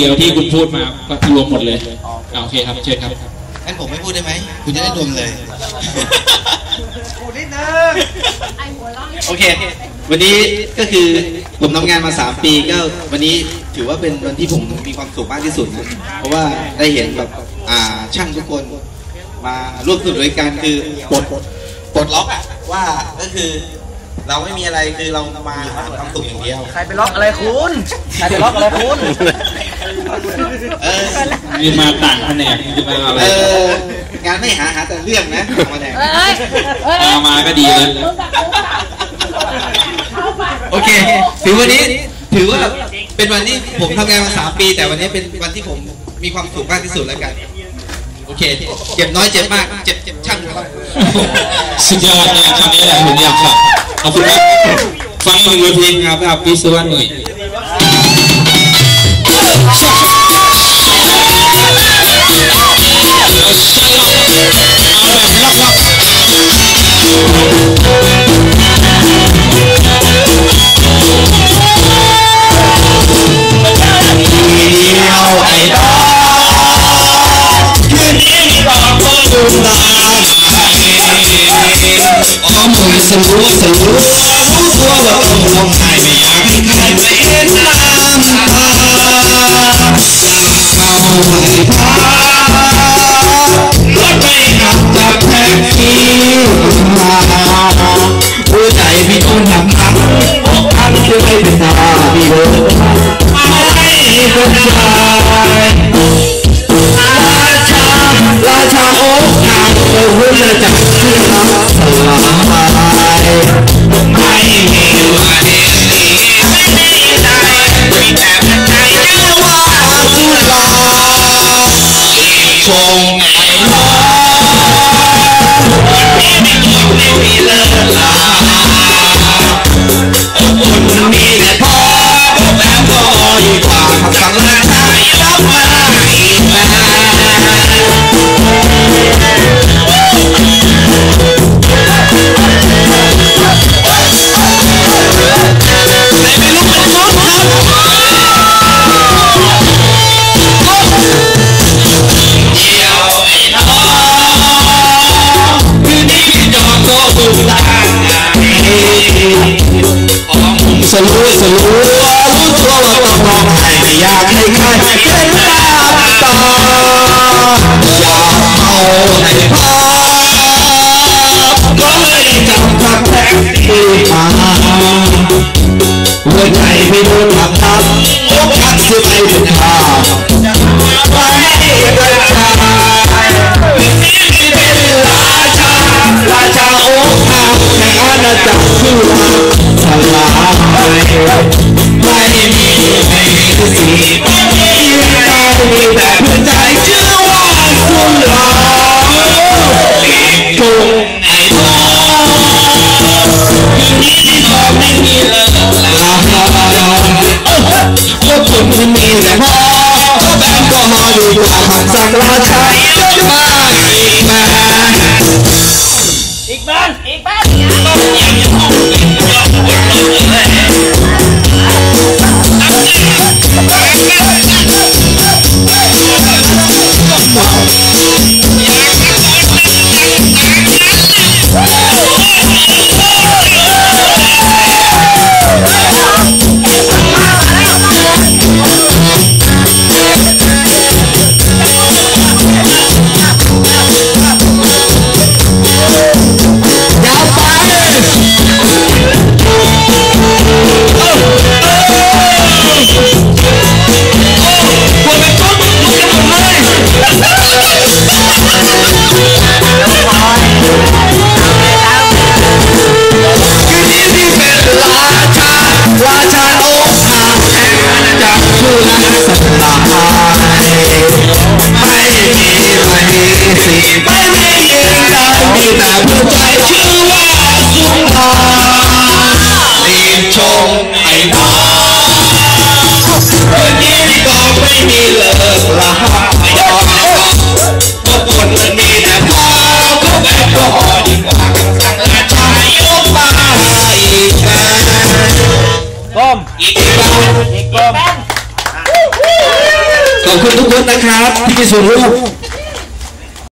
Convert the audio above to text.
เดียวที่คุณพูดมาก็รวมหมดเลยอ่าโอเคครับเชิญครับงั้นผมไม่พูดได้ไหม คุณจะได้รวมเลยโอเค วันนี้ก็คือผมทำงานมา 3 ปีก็วันนี้ถือว่าเป็นวันที่ผมมีความสุขมากที่สุดนะเพราะว่าได้เห็นแบบอ่าช่างทุกคนมาร่วมสนุกด้วยกันคือปลดปลดล็อกอะว่าก็คือ เราไม่มีอะไรคือเรามาหาความสุขอย่างเดียว ใครไปล็อกอะไรคุณใครไปล็อกอะไรคุณเออนี่มาต่างแผนกจะมาอะไรเอองานไม่หาหาแต่เรื่องนะมาแดงเอ้ยเอ้ยมามาก็ดีแล้วมึงกับมึงกับโอเคถือวันนี้ถือว่าเป็นวันที่ผมทำงานมาสามปี แต่วันนี้เป็นวันที่ผมมีความสุขมากที่สุดแล้วกันโอเค เจ็บน้อยเจ็บมาก เจ็บเจ็บช่างครับสุดยอดเนี่ยคำนี้แหละผมอยากครับ ขอบคุณครับฟังหนึ่งบทเพลงครับครับพี่สุวรรณหน่อยเอาแบบล็อก สรู้สรู้รู้ตัวว่าต้องร้องไห้ไม่อยากให้ใครไม่เห็นน้ำตาอยากเอาให้พารถไม่ขับจากแท็กซี่มาหัวใจพี่ต้องทำพังอกพังช่วยเป็นตาพี่เบิร์ดไม่เป็นใจ สรู้สรู้รู้ตัวว่าต้ คุณที่มีแต่พอก็ หัวใจชื่อว่าสุภารีบชมไอ้น้องคืนนี้ก็ไม่มีเลิกลาไม่ยอมก็บนมันมีแต่พอก็แบบก็ดีกว่าคำสั่งราชายกมาอีกแล้วก้มอีกแล้วอีกก้มขอบคุณทุกคนนะครับที่มีส่วนร่วม